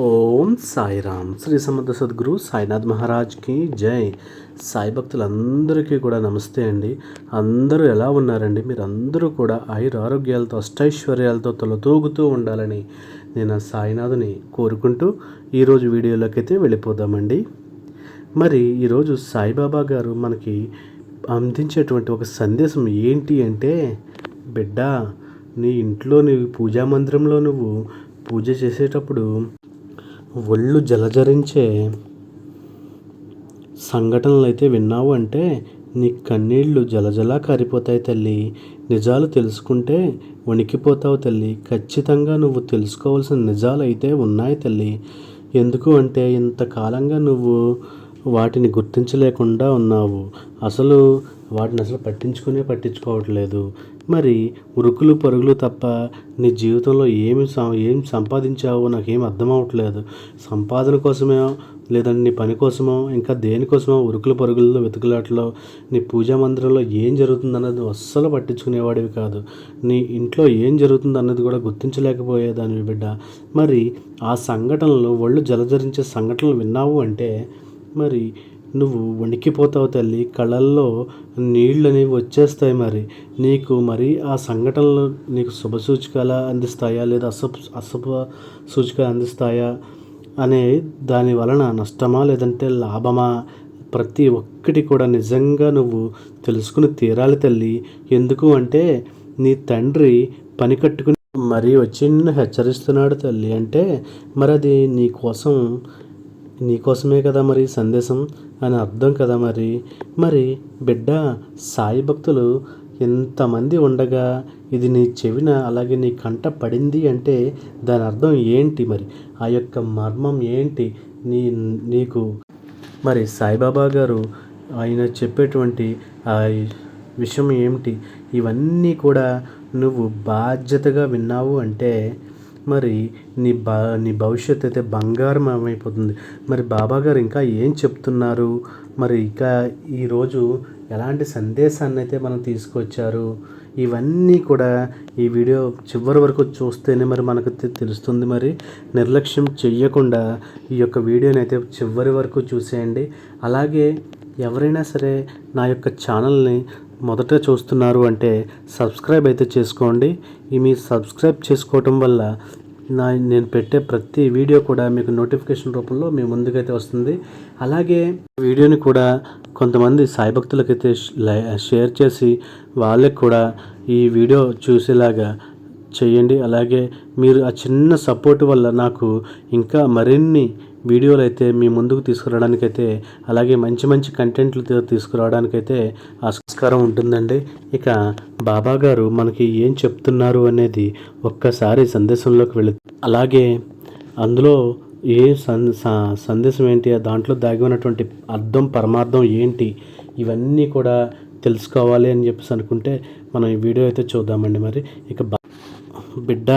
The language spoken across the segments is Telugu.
ఓం సాయిరామ్. శ్రీ సమర్థ సద్గురు సాయినాథ్ మహారాజ్కి జై. సాయి భక్తులందరికీ కూడా నమస్తే అండి. అందరూ ఎలా ఉన్నారండి? మీరు అందరూ కూడా ఆయుర ఆరోగ్యాలతో అష్టైశ్వర్యాలతో తొలతూగుతూ ఉండాలని నేను సాయినాథుని కోరుకుంటూ ఈరోజు వీడియోలోకి అయితే వెళ్ళిపోదామండి. మరి ఈరోజు సాయిబాబా గారు మనకి అందించేటువంటి ఒక సందేశం ఏంటి అంటే బిడ్డ నీ ఇంట్లో నువ్వు పూజా మందిరంలో నువ్వు పూజ చేసేటప్పుడు ఒళ్ళు జలజరించే సంఘటనలు అయితే విన్నావు అంటే నీ కన్నీళ్ళు జలజలా కారిపోతాయి తల్లి. నిజాలు తెలుసుకుంటే వణికిపోతావు తల్లి. ఖచ్చితంగా నువ్వు తెలుసుకోవాల్సిన నిజాలు అయితే ఉన్నాయి తల్లి. ఎందుకు అంటే ఇంతకాలంగా నువ్వు వాటిని గుర్తించలేకుండా ఉన్నావు. అసలు వాటిని అసలు పట్టించుకునే పట్టించుకోవట్లేదు. మరి ఉరుకులు పరుగులు తప్ప నీ జీవితంలో ఏమి ఏం సంపాదించావో నాకేం అర్థం అవ్వట్లేదు సంపాదన కోసమే లేదంటే నీ పని కోసమో ఇంకా దేనికోసమో ఉరుకులు పరుగుల్లో వెతుకులాటలో నీ పూజా మందిరంలో ఏం జరుగుతుంది అన్నది అస్సలు పట్టించుకునేవాడివి కాదు. నీ ఇంట్లో ఏం జరుగుతుంది అన్నది కూడా గుర్తించలేకపోయేదానివి బిడ్డ. మరి ఆ సంఘటనలు ఒళ్ళు జలజరించే సంఘటనలు విన్నావు అంటే మరి నువ్వు వణికిపోతావు తల్లి. కళ్ళల్లో నీళ్ళు అనేవి వచ్చేస్తాయి మరి. నీకు మరి ఆ సంఘటనలు నీకు శుభ సూచికలా అందిస్తాయా లేదా అశుభ అశుభ సూచిక అందిస్తాయా అనే దాని వలన నష్టమా లేదంటే లాభమా? ప్రతి ఒక్కటి కూడా నిజంగా నువ్వు తెలుసుకుని తీరాలి తల్లి. ఎందుకు అంటే నీ తండ్రి పని కట్టుకుని మరీ వచ్చి నిన్ను హెచ్చరిస్తున్నాడు తల్లి. అంటే మరి అది నీ కోసం నీకోసమే కదా మరి సందేశం అని అర్థం కదా మరి. మరి బిడ్డ సాయి భక్తులు ఎంతమంది ఉండగా ఇది నీ చెవిన అలాగే నీ కంట పడింది అంటే దాని అర్థం ఏంటి మరి? ఆ యొక్క మర్మం ఏంటి? నీ నీకు మరి సాయిబాబా గారు ఆయన చెప్పేటువంటి ఆ విషయం ఏమిటి? ఇవన్నీ కూడా నువ్వు బాధ్యతగా విన్నావు అంటే మరి నీ బా నీ భవిష్యత్తు అయితే బంగారం అయిపోతుంది మరి బాబా గారు ఇంకా ఏం చెప్తున్నారు? మరి ఇంకా ఈరోజు ఎలాంటి సందేశాన్ని అయితే మనం తీసుకొచ్చారు? ఇవన్నీ కూడా ఈ వీడియో చివరి వరకు చూస్తేనే మరి మనకు తెలుస్తుంది. మరి నిర్లక్ష్యం చెయ్యకుండా ఈ యొక్క వీడియోని అయితే చివరి వరకు చూసేయండి. అలాగే ఎవరైనా సరే నా యొక్క ఛానల్ని మొదట చూస్తున్నారు అంటే సబ్స్క్రైబ్ అయితే చేసుకోండి. ఈ మీ సబ్స్క్రైబ్ చేసుకోవటం వల్ల నా నేను పెట్టే ప్రతి వీడియో కూడా మీకు నోటిఫికేషన్ రూపంలో మీ ముందుకైతే వస్తుంది. అలాగే వీడియోని కూడా కొంతమంది సాయి భక్తులకైతే షేర్ చేసి వాళ్ళకి కూడా ఈ వీడియో చూసేలాగా చేయండి. అలాగే మీరు ఆ చిన్న సపోర్ట్ వల్ల నాకు ఇంకా మరిన్ని వీడియోలు అయితే మీ ముందుకు తీసుకురావడానికైతే అలాగే మంచి మంచి కంటెంట్లు తీసుకురావడానికైతే ఆస్కారం ఉంటుందండి. ఇక బాబా గారు మనకి ఏం చెప్తున్నారు అనేది ఒక్కసారి సందేశంలోకి వెళ్ళి అలాగే అందులో ఏ సందేశం ఏంటి దాంట్లో దాగి ఉన్నటువంటి అర్థం పరమార్థం ఏంటి ఇవన్నీ కూడా తెలుసుకోవాలి అని చెప్పేసి అనుకుంటే మనం ఈ వీడియో అయితే చూద్దామండి మరి. ఇక బిడ్డ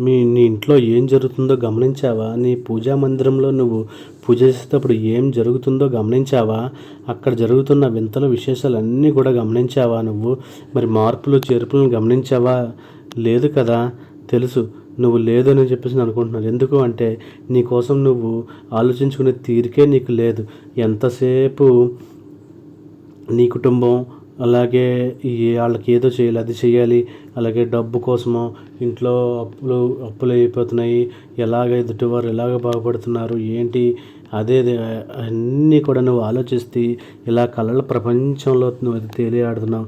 మీ నీ ఇంట్లో ఏం జరుగుతుందో గమనించావా? నీ పూజా మందిరంలో నువ్వు పూజ చేసేటప్పుడు ఏం జరుగుతుందో గమనించావా? అక్కడ జరుగుతున్న వింతల విశేషాలు అన్నీ కూడా గమనించావా నువ్వు? మరి మార్పులు చేర్పులను గమనించావా? లేదు కదా? తెలుసు. నువ్వు లేదని చెప్పేసి నేను అనుకుంటున్నాను. ఎందుకు అంటే నీ కోసం నువ్వు ఆలోచించుకునే తీరికే నీకు లేదు. ఎంతసేపు నీ కుటుంబం అలాగే ఈ వాళ్ళకి ఏదో చేయాలి అది చేయాలి అలాగే డబ్బు కోసమో ఇంట్లో అప్పులు అప్పులు అయిపోతున్నాయి ఎలాగ ఎదుటివారు ఎలాగ బాగుపడుతున్నారు ఏంటి అదే అన్నీ కూడా నువ్వు ఆలోచిస్తే ఇలా కళల ప్రపంచంలో నువ్వు తేలియాడుతున్నావు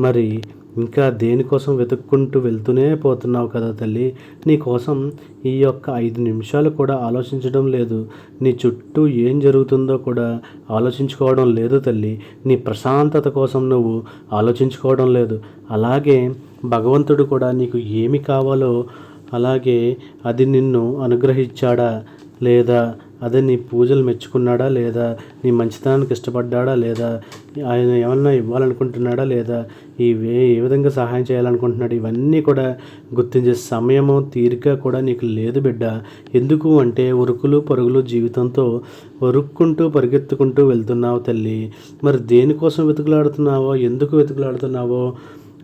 మరి ఇంకా దేనికోసం వెతుక్కుంటూ వెళ్తూనే పోతున్నావు కదా తల్లి? నీ కోసం ఈ యొక్క ఐదు నిమిషాలు కూడా ఆలోచించడం లేదు. నీ చుట్టూ ఏం జరుగుతుందో కూడా ఆలోచించుకోవడం లేదు తల్లి. నీ ప్రశాంతత కోసం నువ్వు ఆలోచించుకోవడం లేదు. అలాగే భగవంతుడు కూడా నీకు ఏమి కావాలో అలాగే అది నిన్ను అనుగ్రహించాడా లేదా అదే నీ పూజలు మెచ్చుకున్నాడా లేదా నీ మంచితనానికి ఇష్టపడ్డాడా లేదా ఆయన ఏమన్నా ఇవ్వాలనుకుంటున్నాడా లేదా ఈ వే ఏ విధంగా సహాయం చేయాలనుకుంటున్నాడు? ఇవన్నీ కూడా గుర్తించే సమయము తీరిక కూడా నీకు లేదు బిడ్డ. ఎందుకు అంటే ఉరుకులు పరుగులు జీవితంతో ఉరుక్కుంటూ పరిగెత్తుకుంటూ వెళ్తున్నావు తల్లి. మరి దేనికోసం వెతుకులాడుతున్నావో? ఎందుకు వెతుకులాడుతున్నావో?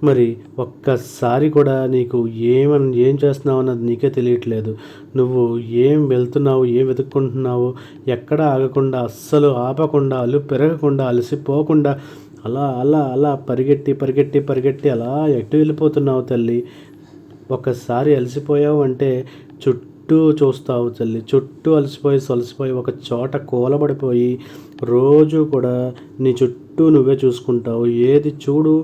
మరి ఒక్కసారి కూడా నీకు ఏమని ఏం చేస్తున్నావు అన్నది నీకే తెలియట్లేదు. నువ్వు ఏం వెళ్తున్నావు ఏం వెతుక్కుంటున్నావు ఎక్కడ ఆగకుండా అస్సలు ఆపకుండా అలు పెరగకుండా అలసిపోకుండా అలా అలా అలా పరిగెట్టి పరిగెట్టి పరిగెట్టి అలా ఎటు వెళ్ళిపోతున్నావు తల్లి? ఒక్కసారి అలసిపోయావు అంటే చుట్టూ చూస్తావు తల్లి. చుట్టూ అలసిపోయి సొలసిపోయి ఒక చోట కూలబడిపోయి రోజు కూడా నీ చుట్టూ నువ్వే చూసుకుంటావు. ఏది చూడు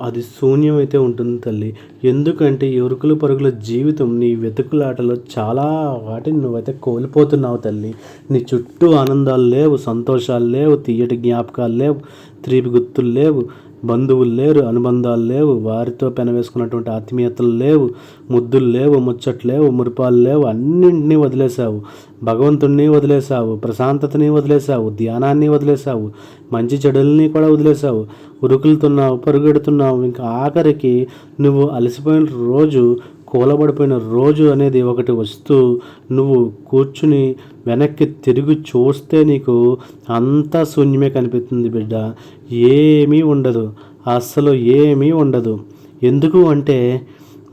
అది శూన్యం అయితే ఉంటుంది తల్లి. ఎందుకంటే ఎరుకులు పరుగుల జీవితం నీ వెతుకులాటలో చాలా వాటిని నువ్వైతే కోల్పోతున్నావు తల్లి. నీ చుట్టూ ఆనందాలు లేవు సంతోషాలు లేవు తీయటి జ్ఞాపకాలు లేవు త్రీపి గుర్తులు లేవు. బంధువులు లేరు అనుబంధాలు లేవు వారితో పెనవేసుకున్నటువంటి ఆత్మీయతలు లేవు ముద్దులు లేవు ముచ్చట్లు లేవు మురిపాలు లేవు అన్నింటినీ వదిలేశావు. భగవంతుణ్ణి వదిలేశావు ప్రశాంతతని వదిలేశావు ధ్యానాన్ని వదిలేశావు మంచి చెడుల్ని కూడా వదిలేశావు. ఉరుకులుతున్నావు పరుగెడుతున్నావు ఇంకా ఆఖరికి నువ్వు అలసిపోయిన రోజు కూలబడిపోయిన రోజు అనేది ఒకటి వస్తూ నువ్వు కూర్చుని వెనక్కి తిరిగి చూస్తే నీకు అంతా శూన్యమే కనిపిస్తుంది బిడ్డ. ఏమీ ఉండదు. అస్సలు ఏమీ ఉండదు. ఎందుకు అంటే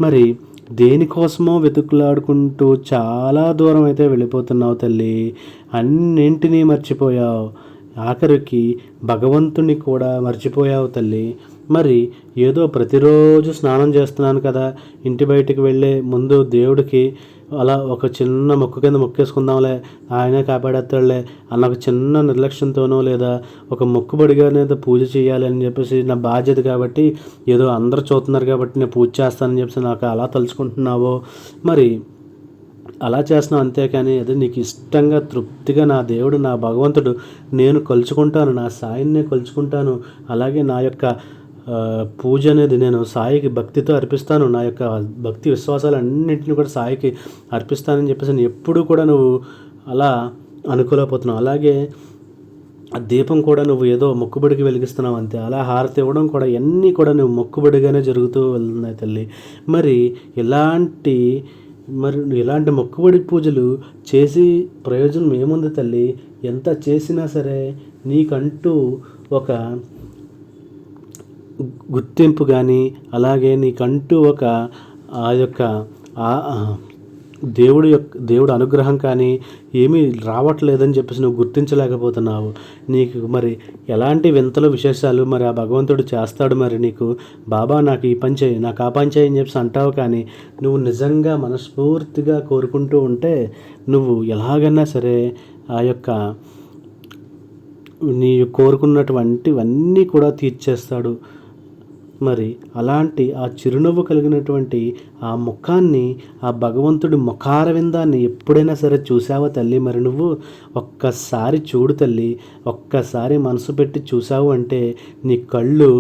మరి దేనికోసమో వెతుకులాడుకుంటూ చాలా దూరం అయితే వెళ్ళిపోతున్నావు తల్లి. అన్నింటినీ మర్చిపోయావు. ఆఖరికి భగవంతుని కూడా మర్చిపోయావు తల్లి. మరి ఏదో ప్రతిరోజు స్నానం చేస్తున్నాను కదా ఇంటి బయటికి వెళ్ళే ముందు దేవుడికి అలా ఒక చిన్న మొక్క కింద మొక్కేసుకుందాంలే ఆయనే కాపాడేస్తాడులే అన్న ఒక చిన్న నిర్లక్ష్యంతోనో లేదా ఒక మొక్కుబడిగా పూజ చేయాలి అని చెప్పేసి నా బాధ్యత కాబట్టి ఏదో అందరు చూస్తున్నారు కాబట్టి నేను పూజ చేస్తానని చెప్పేసి నాకు అలా తలుచుకుంటున్నావో? మరి అలా చేస్తున్నావు అంతేకాని అది నీకు ఇష్టంగా తృప్తిగా నా దేవుడు నా భగవంతుడు నేను కొలుచుకుంటాను నా సాయిని కొలుచుకుంటాను అలాగే నా యొక్క పూజ అనేది నేను సాయికి భక్తితో అర్పిస్తాను. నా యొక్క భక్తి విశ్వాసాలు అన్నింటిని కూడా సాయికి అర్పిస్తానని చెప్పేసి నేను ఎప్పుడూ కూడా నువ్వు అలా అనుకోలేకపోతున్నావు అలాగే ఆ దీపం కూడా నువ్వు ఏదో మొక్కుబడికి వెలిగిస్తున్నావు అంతే. అలా హారతి ఇవ్వడం కూడా అన్నీ కూడా నువ్వు మొక్కుబడిగానే జరుగుతూ వెళ్తున్నాయి తల్లి. మరి ఇలాంటి మరి ఇలాంటి మొక్కుబడి పూజలు చేసి ప్రయోజనం ఏముంది తల్లి? ఎంత చేసినా సరే నీకంటూ ఒక గుర్తింపు కానీ అలాగే నీకంటూ ఒక ఆ యొక్క దేవుడు దేవుడి యొక్క దేవుడు అనుగ్రహం కానీ ఏమీ రావట్లేదని చెప్పేసి నువ్వు గుర్తించలేకపోతున్నావు. నీకు మరి ఎలాంటి వింతలు విశేషాలు మరి ఆ భగవంతుడు చేస్తాడు మరి నీకు? బాబా నాకు ఈ పని చేయి నాకు ఆ పని చేయి అని చెప్పేసి అంటావు కానీ నువ్వు నిజంగా మనస్ఫూర్తిగా కోరుకుంటూ ఉంటే నువ్వు ఎలాగైనా సరే ఆ యొక్క నీ కోరుకున్నటువంటివన్నీ కూడా తీర్చేస్తాడు. మరి అలాంటి ఆ చిరునవ్వు కలిగినటువంటి ఆ ముఖాన్ని ఆ భగవంతుడి ముఖారవిందాన్ని ఎప్పుడైనా సరే చూసావా తల్లి? మరి నువ్వు ఒక్కసారి చూడు తల్లి ఒక్కసారి మనసు పెట్టి చూసావు అంటే నీ కళ్ళు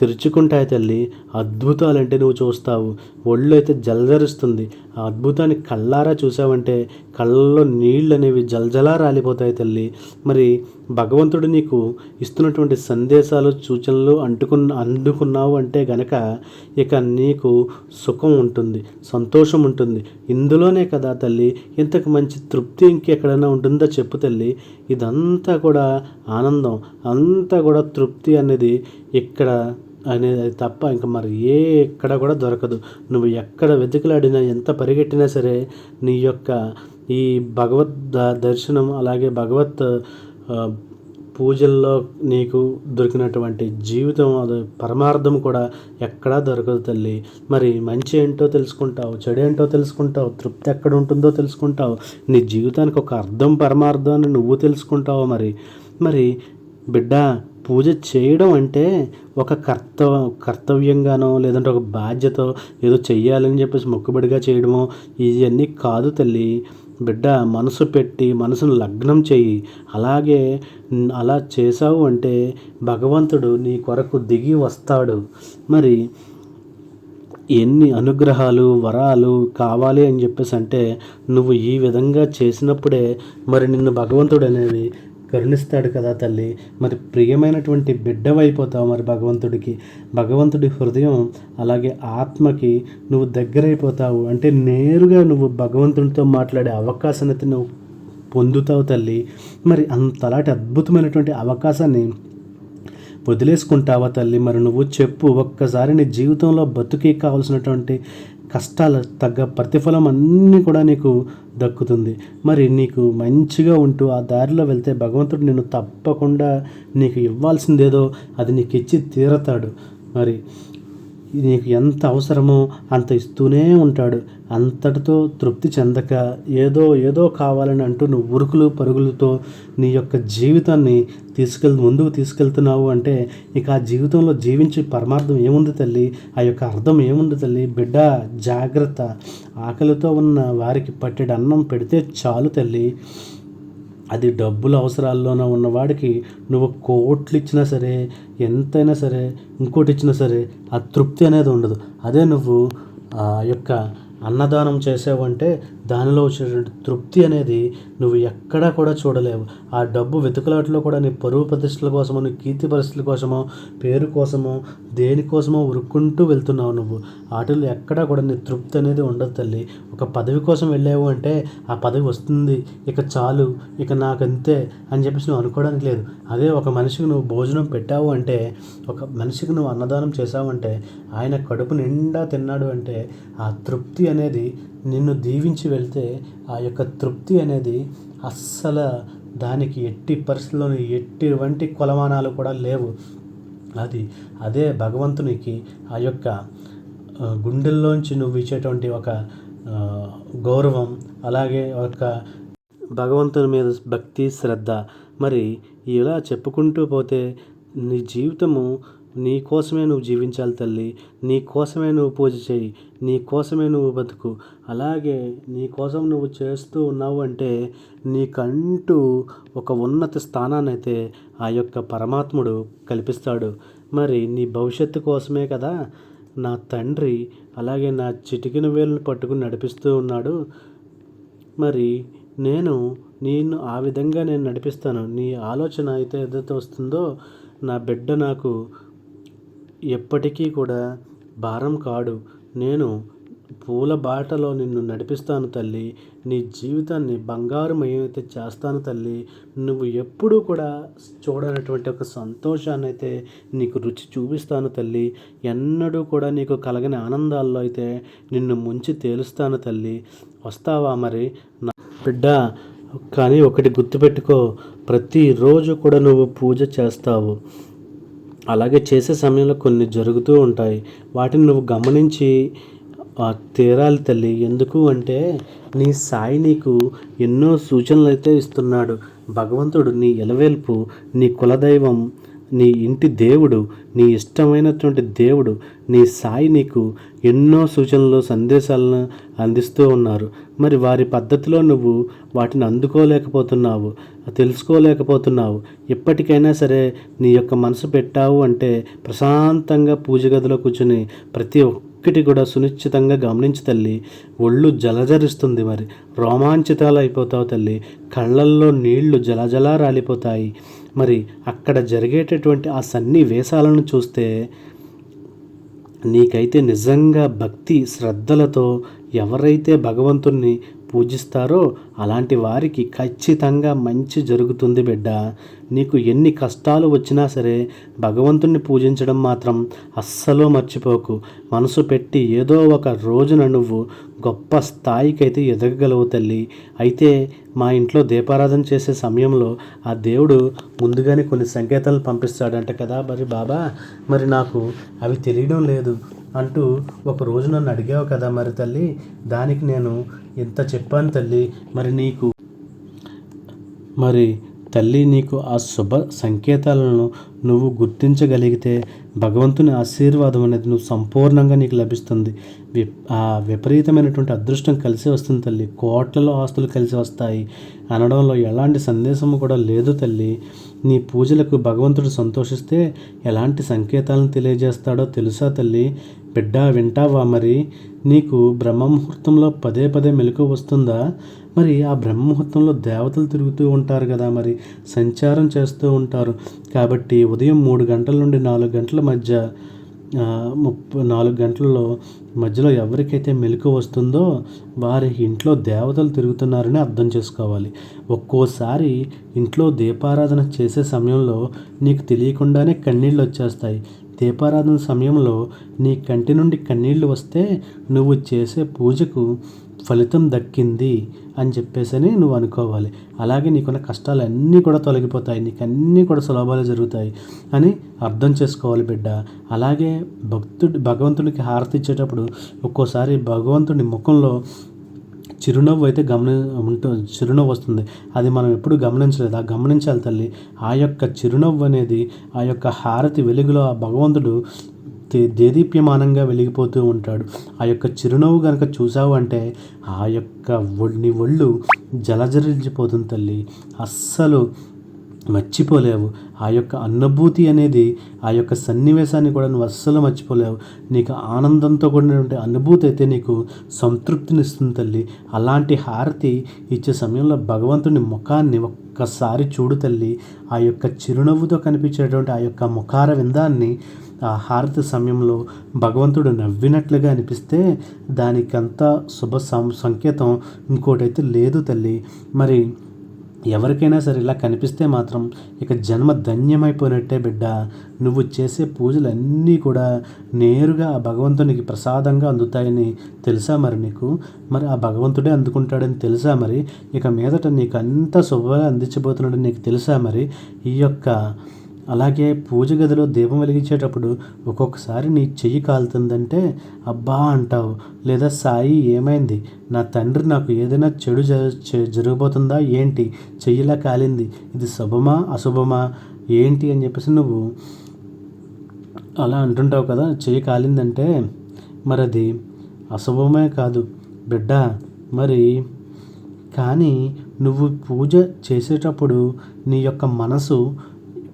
తెరుచుకుంటాయి తల్లి. అద్భుతాలంటే నువ్వు చూస్తావు. ఒళ్ళు అయితే జలజరుస్తుంది. ఆ అద్భుతాన్ని కళ్ళారా చూసావంటే కళ్ళల్లో నీళ్ళు అనేవి జలజలా రాలిపోతాయి తల్లి. మరి భగవంతుడు నీకు ఇస్తున్నటువంటి సందేశాలు సూచనలు అంటుకున్న అందుకున్నావు అంటే గనక ఇక నీకు సుఖం ఉంటుంది సంతోషం ఉంటుంది. ఇందులోనే కదా తల్లి ఇంతకు మంచి తృప్తి ఇంకెక్కడైనా ఉంటుందో చెప్పు తల్లి. ఇదంతా కూడా ఆనందం అంతా కూడా తృప్తి అనేది ఇక్కడ అనేది తప్ప ఇంకా మరి ఏ ఎక్కడ కూడా దొరకదు. నువ్వు ఎక్కడ వెతుకులాడినా ఎంత పరిగెట్టినా సరే నీ యొక్క ఈ భగవద్ ద- దర్శనం అలాగే భగవత్ పూజల్లో నీకు దొరికినటువంటి జీవితం అది పరమార్థం కూడా ఎక్కడా దొరకదు తల్లి. మరి మంచి ఏంటో తెలుసుకుంటావు చెడు ఏంటో తెలుసుకుంటావు తృప్తి ఎక్కడ ఉంటుందో తెలుసుకుంటావు నీ జీవితానికి ఒక అర్థం పరమార్థం అని నువ్వు తెలుసుకుంటావు మరి? మరి బిడ్డ పూజ చేయడం అంటే ఒక కర్త కర్తవ్యంగానో లేదంటే ఒక బాధ్యత ఏదో చెయ్యాలని చెప్పేసి మొక్కుబడిగా చేయడమో ఇవన్నీ కాదు తల్లి. బిడ్డ మనసు పెట్టి మనసును లగ్నం చెయ్యి. అలాగే అలా చేసావు అంటే భగవంతుడు నీ కొరకు దిగి వస్తాడు. మరి ఎన్ని అనుగ్రహాలు వరాలు కావాలి అని చెప్పేసి అంటే నువ్వు ఈ విధంగా చేసినప్పుడే మరి నిన్ను భగవంతుడు అనేది కరుణిస్తాడు కదా తల్లి. మరి ప్రియమైనటువంటి బిడ్డవైపోతావు మరి భగవంతుడికి. భగవంతుడి హృదయం అలాగే ఆత్మకి నువ్వు దగ్గరైపోతావు. అంటే నేరుగా నువ్వు భగవంతుడితో మాట్లాడే అవకాశాన్ని అయితే నువ్వు పొందుతావు తల్లి. మరి అంతలాంటి అద్భుతమైనటువంటి అవకాశాన్ని వదిలేసుకుంటావా తల్లి? మరి నువ్వు చెప్పు ఒక్కసారి నీ జీవితంలో బతుకి కావాల్సినటువంటి కష్టాలు తగ్గ ప్రతిఫలం అన్నీ కూడా నీకు దక్కుతుంది. మరి నీకు మంచిగా ఉంటూ ఆ దారిలో వెళ్తే భగవంతుడు నిన్ను తప్పకుండా నీకు ఇవ్వాల్సిందేదో అది నీకు ఇచ్చి తీరతాడు. మరి నీకు ఎంత అవసరమో అంత ఇస్తూనే ఉంటాడు. అంతటితో తృప్తి చెందక ఏదో ఏదో కావాలని అంటూ నువ్వు ఉరుకులు పరుగులతో నీ యొక్క జీవితాన్ని తీసుకెళ్ ముందుకు తీసుకెళ్తున్నావు అంటే ఇక ఆ జీవితంలో జీవించే పరమార్థం ఏముంది తల్లి? ఆ యొక్క అర్థం ఏముంది తల్లి? బిడ్డ జాగ్రత్త. ఆకలితో ఉన్న వారికి పట్టెడు అన్నం పెడితే చాలు తల్లి. అది డబ్బుల అవసరాల్లోనే ఉన్నవాడికి నువ్వు కోట్లు ఇచ్చినా సరే ఎంతైనా సరే ఇంకోటి ఇచ్చినా సరే ఆ తృప్తి అనేది ఉండదు. అదే నువ్వు ఆ యొక్క అన్నదానం చేసావంటే దానిలో వచ్చినటువంటి తృప్తి అనేది నువ్వు ఎక్కడా కూడా చూడలేవు. ఆ డబ్బు వెతుకులాటలో కూడా నీ పరువు ప్రతిష్టల కోసమో నీ కీర్తి పరిస్థితుల కోసమో పేరు కోసమో దేనికోసమో ఉరుక్కుంటూ వెళ్తున్నావు నువ్వు. వాటిల్లో ఎక్కడా కూడా నీ తృప్తి అనేది ఉండదు తల్లి. ఒక పదవి కోసం వెళ్ళావు అంటే ఆ పదవి వస్తుంది. ఇక చాలు ఇక నాకంతే అని చెప్పేసి నువ్వు అనుకోవడానికి లేదు. అదే ఒక మనిషికి నువ్వు భోజనం పెట్టావు అంటే ఒక మనిషికి నువ్వు అన్నదానం చేసావు అంటే ఆయన కడుపు నిండా తిన్నాడు అంటే ఆ తృప్తి అనేది నిన్ను దీవించి వెళ్తే ఆ యొక్క తృప్తి అనేది అస్సలు దానికి ఎట్టి పరిస్థితుల్లోని ఎటువంటి కొలమానాలు కూడా లేవు. అది అదే భగవంతునికి ఆ యొక్క గుండెల్లోంచి నువ్వు ఇచ్చేటువంటి ఒక గౌరవం అలాగే ఒక భగవంతుని మీద భక్తి శ్రద్ధ. మరి ఇలా చెప్పుకుంటూ పోతే నీ జీవితము నీ కోసమే నువ్వు జీవించాలి తల్లి. నీ కోసమే నువ్వు పూజ చేయి. నీ కోసమే నువ్వు బతుకు. అలాగే నీ కోసం నువ్వు చేస్తూ ఉన్నావు అంటే నీకంటూ ఒక ఉన్నత స్థానాన్ని అయితే ఆ యొక్క పరమాత్ముడు కల్పిస్తాడు. మరి నీ భవిష్యత్తు కోసమే కదా నా తండ్రి అలాగే నా చిటికిన వేలను పట్టుకుని నడిపిస్తూ ఉన్నాడు. మరి నేను నేను ఆ విధంగా నేను నడిపిస్తాను. నీ ఆలోచన అయితే ఏదైతే వస్తుందో నా బిడ్డ నాకు ఎప్పటికీ కూడా భారం కాడు. నేను పూల బాటలో నిన్ను నడిపిస్తాను తల్లి. నీ జీవితాన్ని బంగారుమయమైతే చేస్తాను తల్లి. నువ్వు ఎప్పుడూ కూడా చూడనటువంటి ఒక సంతోషాన్ని అయితే నీకు రుచి చూపిస్తాను తల్లి. ఎన్నడూ కూడా నీకు కలగని ఆనందాల్లో అయితే నిన్ను ముంచి తేలుస్తాను తల్లి. వస్తావా మరి? నా బిడ్డ కానీ ఒకటి గుర్తుపెట్టుకో. ప్రతిరోజు కూడా నువ్వు పూజ చేస్తావు. అలాగే చేసే సమయంలో కొన్ని జరుగుతూ ఉంటాయి. వాటిని నువ్వు గమనించి ఆ, తీరాలి తల్లి. ఎందుకు అంటే నీ సాయి నీకు ఎన్నో సూచనలు అయితే ఇస్తున్నాడు. భగవంతుడు నీ ఎలవేల్పు నీ కులదైవం నీ ఇంటి దేవుడు నీ ఇష్టమైనటువంటి దేవుడు నీ సాయి నీకు ఎన్నో సూచనలు సందేశాలను అందిస్తూ ఉన్నారు. మరి వారి పద్ధతిలో నువ్వు వాటిని అందుకోలేకపోతున్నావు తెలుసుకోలేకపోతున్నావు. ఎప్పటికైనా సరే నీ యొక్క మనసు పెట్టావు అంటే ప్రశాంతంగా పూజ గదిలో కూర్చుని ప్రతి ఒక్కటి కూడా సునిశ్చితంగా గమనించి తల్లి. ఒళ్ళు జలజరిస్తుంది మరి. రోమాంచితాలు అయిపోతావు తల్లి. కళ్ళల్లో నీళ్ళు జలజలా రాలిపోతాయి. మరి అక్కడ జరిగేటటువంటి ఆ సన్నివేశాలను చూస్తే నీకైతే నిజంగా భక్తి శ్రద్ధలతో ఎవరైతే భగవంతుణ్ణి పూజిస్తారో అలాంటి వారికి ఖచ్చితంగా మంచి జరుగుతుంది బిడ్డ. నీకు ఎన్ని కష్టాలు వచ్చినా సరే భగవంతుణ్ణి పూజించడం మాత్రం అస్సలు మర్చిపోకు. మనసు పెట్టి ఏదో ఒక రోజున నువ్వు గొప్ప స్థాయికైతే ఎదగగలవు తల్లి. అయితే మా ఇంట్లో దీపారాధన చేసే సమయంలో ఆ దేవుడు ముందుగానే కొన్ని సంకేతాలు పంపిస్తాడంట కదా. మరి బాబా మరి నాకు అవి తెలియడం లేదు అంటూ ఒక రోజు నన్ను అడిగావు కదా మరి తల్లి. దానికి నేను ఇంత చెప్పాను తల్లి మరి నీకు? మరి తల్లి నీకు ఆ శుభ సంకేతాలను నువ్వు గుర్తించగలిగితే భగవంతుని ఆశీర్వాదం అనేది నువ్వు సంపూర్ణంగా నీకు లభిస్తుంది. వి ఆ విపరీతమైనటువంటి అదృష్టం కలిసి వస్తుంది తల్లి. కోట్లలో ఆస్తులు కలిసి వస్తాయి. అనడంలో ఎలాంటి సందేశము కూడా లేదు తల్లి. నీ పూజలకు భగవంతుడు సంతోషిస్తే ఎలాంటి సంకేతాలను తెలియజేస్తాడో తెలుసా తల్లి? బిడ్డ వింటావా మరి? నీకు బ్రహ్మముహూర్తంలో పదే పదే మెలకు వస్తుందా? మరి ఆ బ్రహ్మముహూర్తంలో దేవతలు తిరుగుతూ ఉంటారు కదా మరి. సంచారం చేస్తూ ఉంటారు. కాబట్టి ఉదయం మూడు గంటల నుండి నాలుగు గంటల మధ్య ముప్పై నాలుగు గంటలలో మధ్యలో ఎవరికైతే మెలకు వస్తుందో వారి ఇంట్లో దేవతలు తిరుగుతున్నారని అర్థం చేసుకోవాలి. ఒక్కోసారి ఇంట్లో దీపారాధన చేసే సమయంలో నీకు తెలియకుండానే కన్నీళ్ళు వచ్చేస్తాయి. దీపారాధన సమయంలో నీ కంటి నుండి కన్నీళ్ళు వస్తే నువ్వు చేసే పూజకు ఫలితం దక్కింది అని చెప్పేసి అని నువ్వు అనుకోవాలి. అలాగే నీకున్న కష్టాలు అన్నీ కూడా తొలగిపోతాయి. నీకు అన్నీ కూడా సులభాలు జరుగుతాయి అని అర్థం చేసుకోవాలి బిడ్డ. అలాగే భక్తుడి భగవంతుడికి హారతి ఇచ్చేటప్పుడు ఒక్కోసారి భగవంతుడి ముఖంలో చిరునవ్వు అయితే గమని ఉంటు చిరునవ్వు వస్తుంది. అది మనం ఎప్పుడు గమనించలేదు. ఆ గమనించాలి తల్లి. ఆ యొక్క చిరునవ్వు అనేది ఆ యొక్క హారతి వెలుగులో ఆ భగవంతుడు దేదీప్యమానంగా వెలిగిపోతూ ఉంటాడు. ఆ యొక్క చిరునవ్వు కనుక చూసావు అంటే ఆ యొక్క నీ ఒళ్ళు జలజరించిపోతుంది తల్లి. అస్సలు మర్చిపోలేవు. ఆ యొక్క అనుభూతి అనేది ఆ యొక్క సన్నివేశాన్ని కూడా నువ్వు అస్సలు మర్చిపోలేవు. నీకు ఆనందంతో కూడినటువంటి అనుభూతి అయితే నీకు సంతృప్తినిస్తుంది తల్లి. అలాంటి హారతి ఇచ్చే సమయంలో భగవంతుని ముఖాన్ని ఒక్కసారి చూడు తల్లి. ఆ యొక్క చిరునవ్వుతో కనిపించేటువంటి ఆ యొక్క ముఖార విందాన్ని ఆ హారతి సమయంలో భగవంతుడు నవ్వినట్లుగా అనిపిస్తే దానికంత శుభ సం- సంకేతం ఇంకోటైతే లేదు తల్లి. మరి ఎవరికైనా సరే ఇలా కనిపిస్తే మాత్రం ఇక జన్మ ధన్యమైపోయినట్టే బిడ్డ. నువ్వు చేసే పూజలన్నీ కూడా నేరుగా ఆ భగవంతునికి ప్రసాదంగా అందుతాయని తెలుసా మరి నీకు? మరి ఆ భగవంతుడే అందుకుంటాడని తెలుసా మరి? ఇక మీదట నీకు అంత శుభంగా అందించబోతున్నాడని నీకు తెలుసా మరి? ఈ యొక్క అలాగే పూజ గదిలో దీపం వెలిగించేటప్పుడు ఒక్కొక్కసారి నీ చెయ్యి కాలుతుందంటే అబ్బా అంటావు. లేదా సాయి ఏమైంది? నా తండ్రి నాకు ఏదైనా చెడు జ జరగబోతుందా? ఏంటి? చెయ్యిలా కాలింది. ఇది శుభమా? అశుభమా? ఏంటి? అని చెప్పేసి నువ్వు అలా అంటుంటావు కదా చెయ్యి కాలిందంటే మరి అది అశుభమే కాదు బిడ్డ మరి కానీ నువ్వు పూజ చేసేటప్పుడు నీ యొక్క మనసు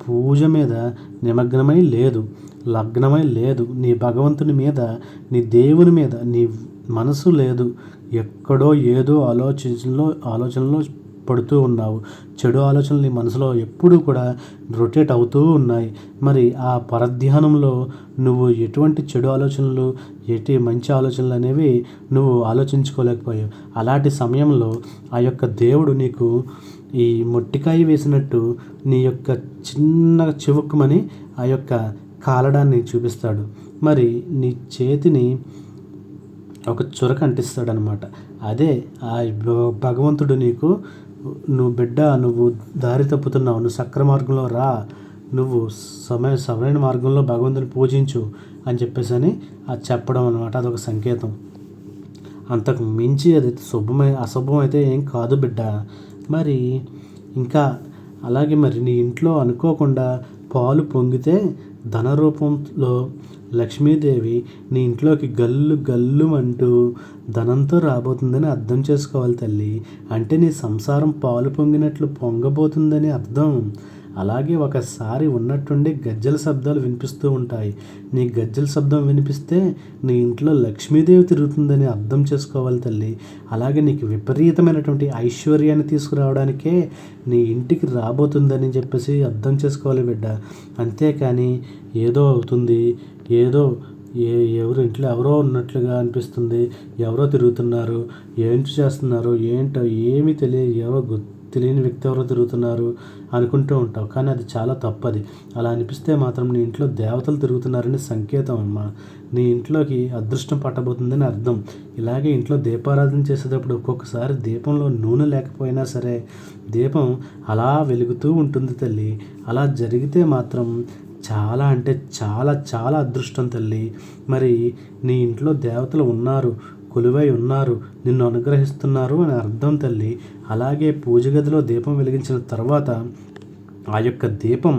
పూజ మీద నిమగ్నమై లేదు లగ్నమై లేదు. నీ భగవంతుని మీద నీ దేవుని మీద నీ మనసు లేదు. ఎక్కడో ఏదో ఆలోచనలో ఆలోచనలో పడుతూ ఉన్నావు. చెడు ఆలోచనలు నీ మనసులో ఎప్పుడూ కూడా రొటేట్ అవుతూ ఉన్నాయి. మరి ఆ పరధ్యానంలో నువ్వు ఎటువంటి చెడు ఆలోచనలు ఎటు మంచి ఆలోచనలు అనేవి నువ్వు ఆలోచించుకోలేకపోయావు. అలాంటి సమయంలో ఆ యొక్క దేవుడు నీకు ఈ మొట్టికాయ వేసినట్టు నీ యొక్క చిన్న చివుక్కుమని ఆ యొక్క కాలడాన్ని చూపిస్తాడు. మరి నీ చేతిని ఒక చురక అంటిస్తాడనమాట. అదే ఆ భ- భగవంతుడు నీకు నువ్వు బిడ్డ నువ్వు దారి తప్పుతున్నావు. నువ్వు సక్ర మార్గంలో రా. నువ్వు సమయ సరైన మార్గంలో భగవంతుని పూజించు అని చెప్పేసి అని అది చెప్పడం అనమాట అదొక సంకేతం. అంతకు మించి అది శుభమై అశుభం అయితే ఏం కాదు బిడ్డ. మరి ఇంకా అలాగే మరి నీ ఇంట్లో అనుకోకుండా పాలు పొంగితే ధన రూపంలో లక్ష్మీదేవి నీ ఇంట్లోకి గల్లు గల్లు అంటూ ధనంతో రాబోతుందని అర్థం చేసుకోవాలి తల్లి. అంటే నీ సంసారం పాలు పొంగినట్లు పొంగబోతుందని అర్థం. అలాగే ఒకసారి ఉన్నట్టుండి గజ్జల శబ్దాలు వినిపిస్తూ ఉంటాయి. నీ గజ్జల శబ్దం వినిపిస్తే నీ ఇంట్లో లక్ష్మీదేవి తిరుగుతుందని అర్థం చేసుకోవాలి తల్లి. అలాగే నీకు విపరీతమైనటువంటి ఐశ్వర్యాన్ని తీసుకురావడానికే నీ ఇంటికి రాబోతుందని చెప్పేసి అర్థం చేసుకోవాలి బిడ్డ. అంతేకాని ఏదో అవుతుంది ఏదో ఏ ఎవరు ఇంట్లో ఎవరో ఉన్నట్లుగా అనిపిస్తుంది ఎవరో తిరుగుతున్నారు ఏంటి చేస్తున్నారు ఏంటో ఏమీ తెలియ ఎవరో తెలియని వ్యక్తి ఎవరో తిరుగుతున్నారు అనుకుంటూ ఉంటావు. కానీ అది చాలా తప్పది. అలా అనిపిస్తే మాత్రం నీ ఇంట్లో దేవతలు తిరుగుతున్నారని సంకేతం అమ్మా. నీ ఇంట్లోకి అదృష్టం పట్టబోతుందని అర్థం. ఇలాగే ఇంట్లో దీపారాధన చేసేటప్పుడు ఒక్కొక్కసారి దీపంలో నూనె లేకపోయినా సరే దీపం అలా వెలుగుతూ ఉంటుంది తల్లి. అలా జరిగితే మాత్రం చాలా అంటే చాలా చాలా అదృష్టం తల్లి. మరి నీ ఇంట్లో దేవతలు ఉన్నారు. కొలువై ఉన్నారు. నిన్ను అనుగ్రహిస్తున్నారు అని అర్థం తల్లి. అలాగే పూజ గదిలో దీపం వెలిగించిన తర్వాత ఆ యొక్క దీపం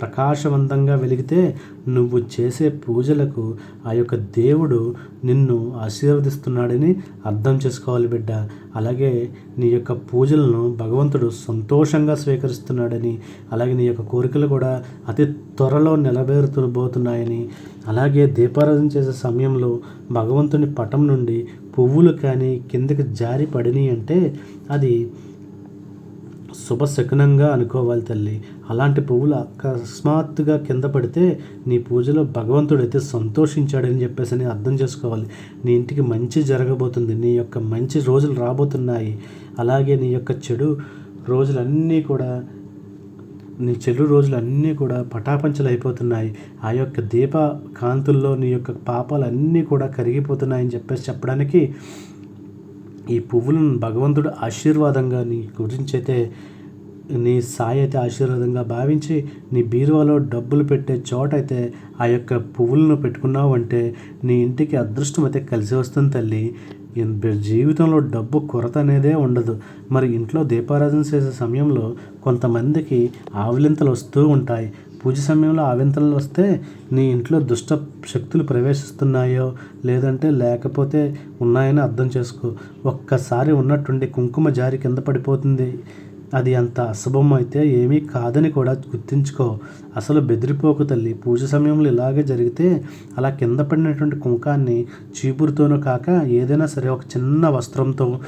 ప్రకాశవంతంగా వెలిగితే నువ్వు చేసే పూజలకు ఆ యొక్క దేవుడు నిన్ను ఆశీర్వదిస్తున్నాడని అర్థం చేసుకోవాలి బిడ్డ. అలాగే నీ యొక్క పూజలను భగవంతుడు సంతోషంగా స్వీకరిస్తున్నాడని అలాగే నీ యొక్క కోరికలు కూడా అతి త్వరలో నెరవేరుతుబోతున్నాయని అలాగే దీపారాధన చేసే సమయంలో భగవంతుని పటం నుండి పువ్వులు కానీ కిందకి జారి పడినాయి అంటే అది శుభశకునంగా అనుకోవాలి తల్లి. అలాంటి పువ్వులు అకస్మాత్తుగా కింద పడితే నీ పూజలో భగవంతుడైతే సంతోషించాడని చెప్పేసి అని అర్థం చేసుకోవాలి. నీ ఇంటికి మంచి జరగబోతుంది. నీ యొక్క మంచి రోజులు రాబోతున్నాయి. అలాగే నీ యొక్క చెడు రోజులన్నీ కూడా నీ చెడు రోజులన్నీ కూడా పటాపంచలు అయిపోతున్నాయి ఆ యొక్క దీప కాంతుల్లో నీ యొక్క పాపాలన్నీ కూడా కరిగిపోతున్నాయని చెప్పేసి చెప్పడానికి ఈ పువ్వులను భగవంతుడు ఆశీర్వాదంగా నీ గురించి అయితే నీ సాయి అయితే ఆశీర్వాదంగా భావించి నీ బీరువాలో డబ్బులు పెట్టే చోట అయితే ఆ యొక్క పువ్వులను పెట్టుకున్నావు అంటే నీ ఇంటికి అదృష్టం అయితే కలిసి వస్తుంది తల్లి. జీవితంలో డబ్బు కొరత అనేదే ఉండదు. మరి ఇంట్లో దీపారాధన చేసే సమయంలో కొంతమందికి ఆవిలింతలు వస్తూ ఉంటాయి. పూజ సమయంలో ఆవింతలు వస్తే నీ ఇంట్లో దుష్ట శక్తులు ప్రవేశిస్తున్నాయో లేదంటే లేకపోతే ఉన్నాయని అర్థం చేసుకో. ఒక్కసారి ఉన్నట్టుండి కుంకుమ జారి కింద పడిపోతుంది. అది అంత అశుభం అయితే ఏమీ కాదని కూడా గుర్తుంచుకో. అసలు బెదిరిపోకు తల్లి. పూజ సమయంలో ఇలాగే జరిగితే అలా కింద పడినటువంటి కుంకాన్ని చీపురుతోనూ కాక ఏదైనా సరే ఒక చిన్న వస్త్రంతో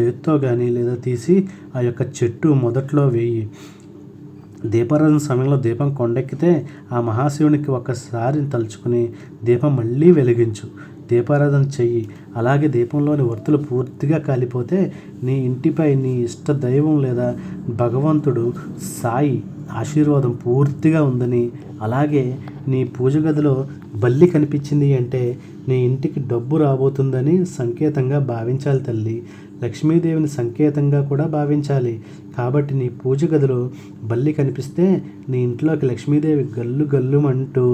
చేత్తో కానీ లేదా తీసి ఆ యొక్క చెట్టు మొదట్లో వేయి. దీపారాధన సమయంలో దీపం కొండెక్కితే ఆ మహాశివునికి ఒక్కసారి తలుచుకుని దీపం మళ్ళీ వెలిగించు. దీపారాధన చెయ్యి. అలాగే దీపంలోని ఒత్తులు పూర్తిగా కాలిపోతే నీ ఇంటిపై నీ ఇష్ట దైవం లేదా భగవంతుడు సాయి ఆశీర్వాదం పూర్తిగా ఉందని. అలాగే నీ పూజ గదిలో బల్లి కనిపించింది అంటే నీ ఇంటికి డబ్బు రాబోతుందని సంకేతంగా భావించాలి తల్లి. లక్ష్మీదేవిని సంకేతంగా కూడా భావించాలి. కాబట్టి నీ పూజ గదిలో బల్లి కనిపిస్తే నీ ఇంట్లోకి లక్ష్మీదేవి గల్లు గల్లుమంటూ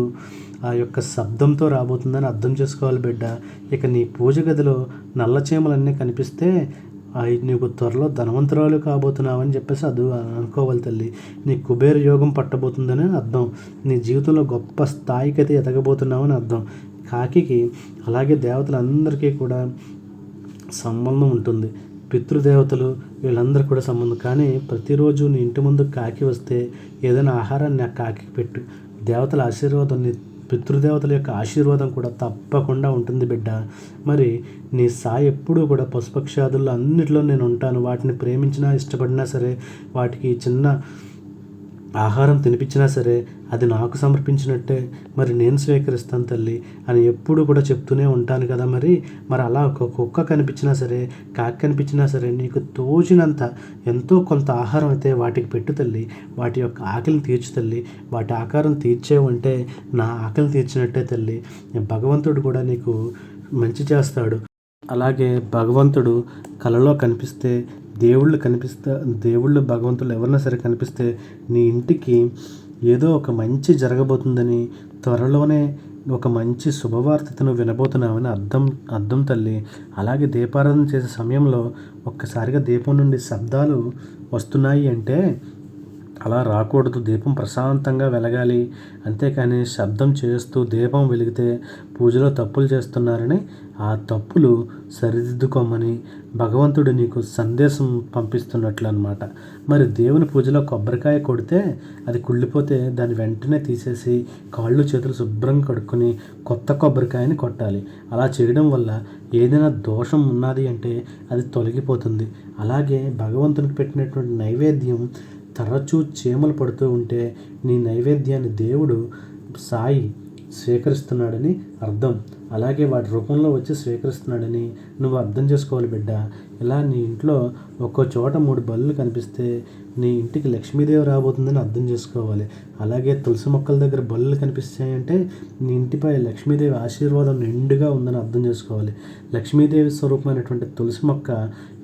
ఆ యొక్క శబ్దంతో రాబోతుందని అర్థం చేసుకోవాలి బిడ్డ. ఇక నీ పూజ గదిలో నల్లచీమలన్నీ కనిపిస్తే అవి నీకు త్వరలో ధనవంతురాలు కాబోతున్నావని చెప్పేసి అది అనుకోవాలి తల్లి. నీ కుబేర యోగం పట్టబోతుందని అర్థం. నీ జీవితంలో గొప్ప స్థాయికి అయితే ఎదగబోతున్నావని అర్థం. కాకికి అలాగే దేవతలందరికీ కూడా సంబంధం ఉంటుంది. పితృదేవతలు వీళ్ళందరూ కూడా సంబంధం. కానీ ప్రతిరోజు నీ ఇంటి ముందు కాకి వస్తే ఏదైనా ఆహారాన్ని ఆ కాకి పెట్టు. దేవతల ఆశీర్వాదం నీ పితృదేవతల యొక్క ఆశీర్వాదం కూడా తప్పకుండా ఉంటుంది బిడ్డ. మరి నీ సాయి ఎప్పుడూ కూడా పశుపక్షాదుల్లో అన్నిటిలో నేను ఉంటాను. వాటిని ప్రేమించినా ఇష్టపడినా సరే వాటికి చిన్న ఆహారం తినిపించినా సరే అది నాకు సమర్పించినట్టే. మరి నేను స్వీకరిస్తాను తల్లి అని ఎప్పుడు కూడా చెప్తూనే ఉంటాను కదా మరి. మరి అలా ఒక కుక్క కనిపించినా సరే కాకి కనిపించినా సరే నీకు తోచినంత ఎంతో కొంత ఆహారం అయితే వాటికి పెట్టు తల్లి. వాటి యొక్క ఆకలిని తీర్చు తల్లి. వాటి ఆకారం తీర్చేవంటే నా ఆకలిని తీర్చినట్టే తల్లి. భగవంతుడు కూడా నీకు మంచి చేస్తాడు. అలాగే భగవంతుడు కలలో కనిపిస్తే దేవుళ్ళు కనిపిస్తే దేవుళ్ళు భగవంతులు ఎవరైనా సరే కనిపిస్తే నీ ఇంటికి ఏదో ఒక మంచి జరగబోతుందని త్వరలోనే ఒక మంచి శుభవార్తను వినబోతున్నామని అర్థం అర్థం తల్లి. అలాగే దీపారాధన చేసే సమయంలో ఒక్కసారిగా దీపం నుండి శబ్దాలు వస్తున్నాయి అంటే అలా రాకూడదు. దీపం ప్రశాంతంగా వెలగాలి. అంతేకాని శబ్దం చేస్తూ దీపం వెలిగితే పూజలో తప్పులు చేస్తున్నారని ఆ తప్పులు సరిదిద్దుకోమని భగవంతుడు నీకు సందేశం పంపిస్తున్నట్లు అనమాట మరి దేవుని పూజలో కొబ్బరికాయ కొడితే అది కుళ్ళిపోతే దాన్ని వెంటనే తీసేసి కాళ్ళు చేతులు శుభ్రంగా కడుక్కొని కొత్త కొబ్బరికాయని కొట్టాలి. అలా చేయడం వల్ల ఏదైనా దోషం ఉన్నది అంటే అది తొలగిపోతుంది. అలాగే భగవంతునికి పెట్టినటువంటి నైవేద్యం తరచూ చీమలు పడుతూ ఉంటే నీ నైవేద్యాన్ని దేవుడు సాయి స్వీకరిస్తున్నాడని అర్థం. అలాగే వాటి రూపంలో వచ్చి స్వీకరిస్తున్నాడని నువ్వు అర్థం చేసుకోవాలి బిడ్డ. ఇలా నీ ఇంట్లో ఒక్కో చోట మూడు బల్లులు కనిపిస్తే నీ ఇంటికి లక్ష్మీదేవి రాబోతుందని అర్థం చేసుకోవాలి. అలాగే తులసి మొక్కల దగ్గర బల్లులు కనిపిస్తాయంటే నీ ఇంటిపై లక్ష్మీదేవి ఆశీర్వాదం నిండుగా ఉందని అర్థం చేసుకోవాలి. లక్ష్మీదేవి స్వరూపమైనటువంటి తులసి మొక్క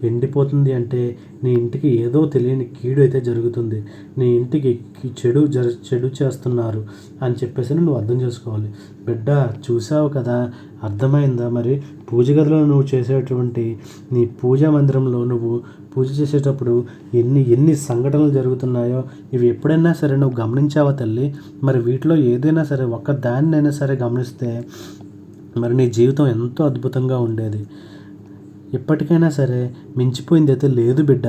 ఎండిపోతుంది అంటే నీ ఇంటికి ఏదో తెలియని కీడు అయితే జరుగుతుంది. నీ ఇంటికి చెడు జర చెడు చేస్తున్నారు అని చెప్పేసి నువ్వు అర్థం చేసుకోవాలి. బిడ్డ చూసావు కదా? అర్థమైందా మరి? పూజ గదిలో నువ్వు చేసేటువంటి నీ పూజా మందిరంలో నువ్వు పూజ చేసేటప్పుడు ఎన్ని ఎన్ని సంఘటనలు జరుగుతున్నాయో ఇవి ఎప్పుడైనా సరే నువ్వు గమనించావా తల్లి? మరి వీటిలో ఏదైనా సరే ఒక్క దాన్నైనా సరే గమనిస్తే మరి నీ జీవితం ఎంతో అద్భుతంగా ఉండేది. ఎప్పటికైనా సరే మించిపోయింది అయితే లేదు బిడ్డ.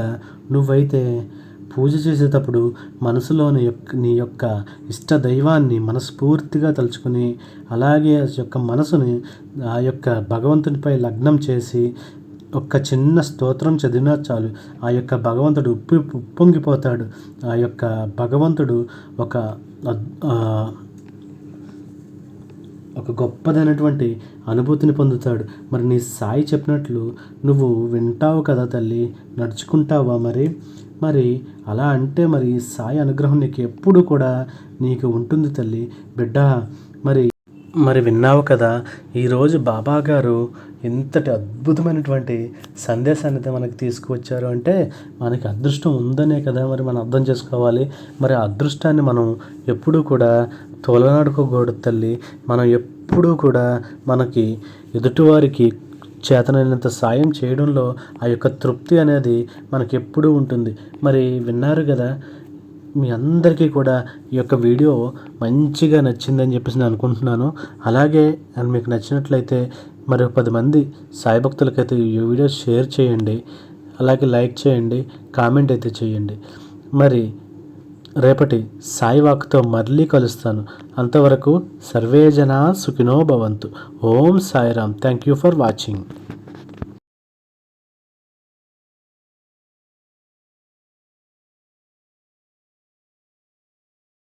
నువ్వైతే పూజ చేసేటప్పుడు మనసులోని యొక్క నీ యొక్క ఇష్ట దైవాన్ని మనస్ఫూర్తిగా తలుచుకుని అలాగే ఆ యొక్క మనసుని ఆ యొక్క భగవంతునిపై లగ్నం చేసి ఒక్క చిన్న స్తోత్రం చదివినా చాలు. ఆ యొక్క భగవంతుడు ఉప్పి ఉప్పొంగిపోతాడు. ఆ యొక్క భగవంతుడు ఒక ఒక గొప్పదైనటువంటి అనుభూతిని పొందుతాడు. మరి నీ సాయి చెప్పినట్లు నువ్వు వింటావు కదా తల్లి నడుచుకుంటావా మరి? మరి అలా అంటే మరి సాయి అనుగ్రహం నీకు ఎప్పుడు కూడా నీకు ఉంటుంది తల్లి. బిడ్డ మరి మరి విన్నావు కదా ఈరోజు బాబా గారు ఇంతటి అద్భుతమైనటువంటి సందేశాన్ని అయితే మనకి తీసుకువచ్చారు అంటే మనకి అదృష్టం ఉందనే కదా మరి మనం అర్థం చేసుకోవాలి. మరి అదృష్టాన్ని మనం ఎప్పుడూ కూడా తోలనాడుకోకూడదు తల్లి మనం ఎప్పుడూ కూడా మనకి ఎదుటివారికి చేతనైనంత సాయం చేయడంలో ఆ యొక్క తృప్తి అనేది మనకి ఎప్పుడూ ఉంటుంది. మరి విన్నారు కదా మీ అందరికీ కూడా ఈ యొక్క వీడియో మంచిగా నచ్చిందని చెప్పేసి నేను అనుకుంటున్నాను. అలాగే నేను మీకు నచ్చినట్లయితే మరి పది మంది సాయి భక్తులకైతే ఈ వీడియో షేర్ చేయండి. అలాగే లైక్ చేయండి కామెంట్ అయితే చేయండి. మరి రేపటి సాయి వాక్తో మళ్ళీ కలుస్తాను. అంతవరకు సర్వేజనా సుఖినో భవంతు. ఓం Sairam. Thank you for watching